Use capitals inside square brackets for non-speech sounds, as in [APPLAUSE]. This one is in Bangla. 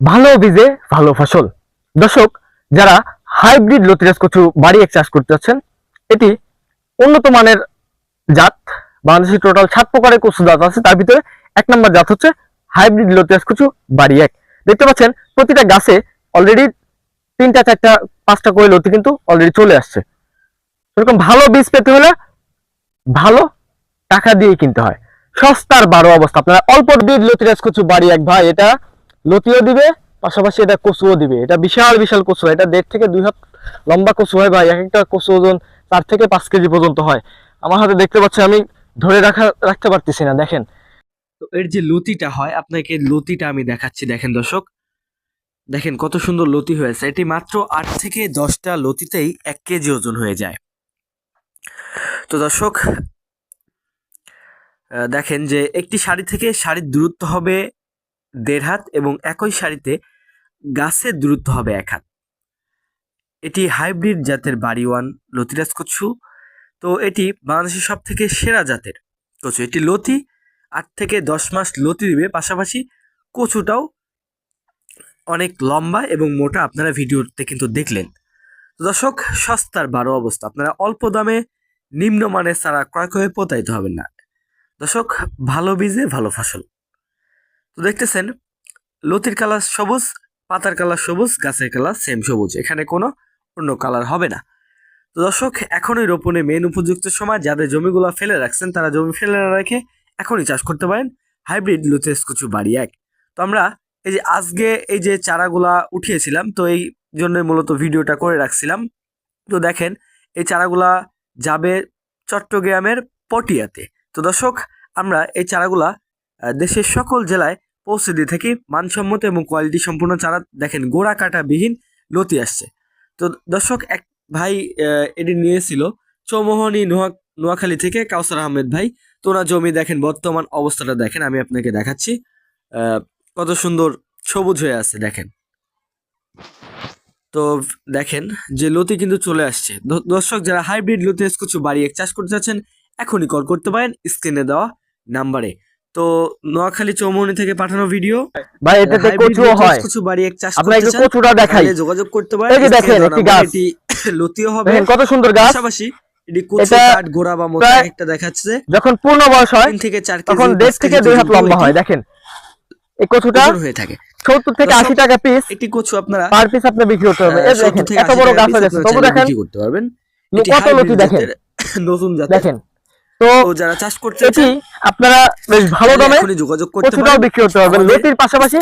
ভালো বীজে ভালো ফসল। দর্শক, যারা হাইব্রিড লতিরাজ কচু বাড়ি এক চাষ করতে যাচ্ছেন, এটি উন্নত মানের জাত বাংলাদেশের টোটাল সাত প্রকারের কচু জাত আছে, তার ভিতরে এক নম্বর জাত হচ্ছে হাইব্রিড লতিরাজ কচু বাড়ি এক। দেখতে পাচ্ছেন, প্রতিটা গাছে অলরেডি তিনটা, চারটা, পাঁচটা করে লতি কিন্তু অলরেডি চলে আসছে। এরকম ভালো বীজ পেতে হলে ভালো টাকা দিয়ে কিনতে হয়। সস্তার বারো অবস্থা। আপনারা অল্প বীজ লতিরাজ কচু বাড়ি এক ভাই, এটা লতিও দিবে, পাশাপাশি এটা কচুও দিবে। এটা বিশাল বিশাল কচু এটা দেড় থেকে দুই হাত লম্বা কচু হয় ভাই। এক একটা কচু ওজন চার থেকে পাঁচ কেজি পর্যন্ত হয়। আমার হাতে দেখতে পাচ্ছি আমি ধরে রাখা, রাখতে পারতেছি না, দেখেন। তো এর যে লতিটা হয়, আপনাকে লতিটা আমি দেখাচ্ছি, দেখেন দর্শক। দেখেন কত সুন্দর লতি হয়েছে। এটি মাত্র আট থেকে দশটা লতিতেই এক কেজি ওজন হয়ে যায়। তো দর্শক দেখেন যে একটি শাড়ি থেকে শাড়ির দূরত্ব হবে দেড় হাত এবং একই সারিতে গাছের দূরত্ব হবে এক হাত। এটি হাইব্রিড জাতের বাড়িওয়ান লতিরাজ কচু তো এটি বাংলাদেশের সব থেকে সেরা জাতের কচু। এটি লতি, আট থেকে দশ মাস লতি দিবে। পাশাপাশি কচুটাও অনেক লম্বা এবং মোটা। আপনারা ভিডিওতে কিন্তু দেখলেন। দর্শক, সস্তার বারো অবস্থা। আপনারা অল্প দামে নিম্নমানের চারা ক্রয় করে প্রতারিত হবেন না। দর্শক, ভালো বীজে ভালো ফসল। তো দেখতেছেন, লতির কালার সবুজ, পাতার কালার সবুজ, গাছের কালার সেম সবুজ। এখানে কোনো অন্য কালার হবে না। তো দর্শক, এখনই রোপণে মেন উপযুক্ত সময়। যাদের জমিগুলো ফেলে রাখছেন, তারা জমি ফেলে না রেখে এখনই চাষ করতে পারেন। হাইব্রিড লুতেস কিছু বাড়ি এক। তো আমরা এই যে আজকে এই যে চারাগুলা উঠিয়েছিলাম, তো এই জন্য মূলত ভিডিওটা করে রাখছিলাম। তো দেখেন, এই চারাগুলা যাবে চট্টগ্রামের পটিয়াতে। তো দর্শক, আমরা এই চারাগুলা দেশের সকল জেলায় পৌঁছে দিয়ে থাকি। মানসম্মত এবং কোয়ালিটি সম্পূর্ণ চারা দেখেন, গোড়া কাটা বিহীন লতি আসছে। তো দর্শক, এক ভাই এটি নিয়েছিল চৌমোহনী নোয়া, নোয়াখালী থেকে কাউসার আহমেদ ভাই। তো ওনার জমি দেখেন, বর্তমান অবস্থাটা দেখেন, আমি আপনাকে দেখাচ্ছি। কত সুন্দর সবুজ হয়ে আছে, দেখেন। তো দেখেন, যে লতি কিন্তু চলে আসছে। দর্শক, যারা হাইব্রিড লতি কিছু বাড়ি এক চাষ করতে চাচ্ছেন, এখনই কল করতে পারেন স্ক্রিনে দেওয়া নাম্বারে। তো নোয়াখালী চৌমনি থেকে পাঠানো ভিডিও ভাই এটাতে লতি হয়। কিছু বাড়ি এক চাষ করতে একটু কচুটা দেখাই। যোগাযোগ করতে পারেন। এই যে দেখেন, একটি গাছ। এটি লতিও হবে। কত সুন্দর গাছ। পাশাপাশি এটি কচু এটা কাঠ গোড়া বা মোটা একটা দেখাচ্ছে। যখন পূর্ণ বয়স হয় তিন থেকে চার কেজি তখন দেড় থেকে দুই হাত লম্বা হয়। দেখেন এই কচুটা হয়ে থাকে। সত্তর থেকে দর্শক, আশি টাকা পিস একটি কচু আপনারা পার পিস আপনি বিক্রি করতে হবে এই দেখেন এত বড় গাছ আপনারা তবু দেখেন করতে পারবেন। কত লতি দেখেন? [LAUGHS] নতুন জাতের দেখেন। তো যারা চাষ করতে এটি আপনারা বেশ ভালো দামে যোগাযোগ করতে পারেন। বিক্রি করতে পারবেন। লেটির পাশাপাশি